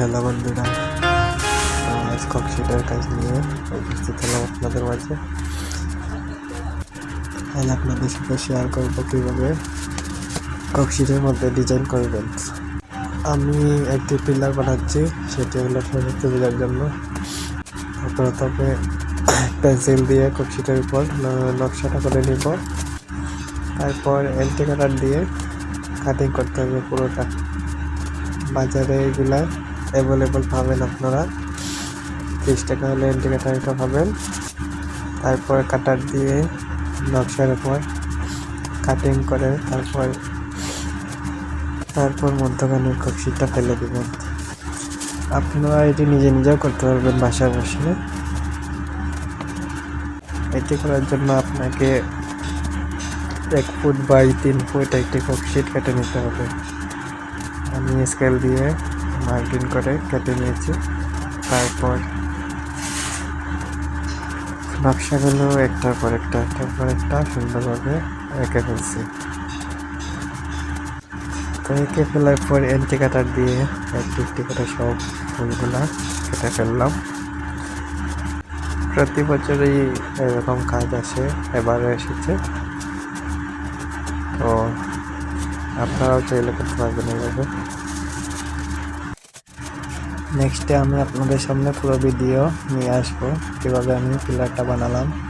Hello বন্ধুরা। আজ ককশিটের কাজ নিয়ে উপস্থিত হলাম আপনাদের মাঝে। আজ আপনাদের সাথে শেয়ার করব কীভাবে ককশিটের মধ্যে ডিজাইন করবেন আমি একটি পিলার বানাচ্ছি, সেটি হলো সমস্ত বোঝার জন্য। প্রথমে পেন্সিল দিয়ে ককশিটের উপর নকশাটা করে নিব। তারপর এলটি কাটার দিয়ে কাটিং করতে হবে পুরোটা। বাজারে এগুলা অ্যাভেলেবল পাবেন আপনারা। তিরিশ টাকা হলে এন্টি কাটারটা পাবেন। তারপর কাটার দিয়ে নকশার উপর কাটিং করে তারপর তারপর মধ্যখানে কক্সিটা ফেলে দেবেন। আপনারা এটি নিজে নিজেও করতে পারবেন বাসায় বসে। এটি করার জন্য আপনাকে এক ফুট বাই তিন ফুট একটি ককশিট কেটে নিতে হবে। আমি স্কেল দিয়ে মার্কিং করে কেটে নিয়েছি। তারপর নকশাগুলো একটার পর একটা, একটার পর একটা সুন্দরভাবে এঁকে ফেলছি। তো এঁকে ফেলার পর এন্টি কাটার দিয়ে একটি একটি করে সব ফুলগুলা কেটে ফেললাম। প্রতি বছরই এরকম কাজ আসে, এবারও এসেছে। তো আপনারাও চাইলে করতে পারবেন এইভাবে। নেক্সটে আমি আপনাদের সামনে পুরো ভিডিও নিয়ে আসব। কীভাবে আমি পিলারটা বানালাম।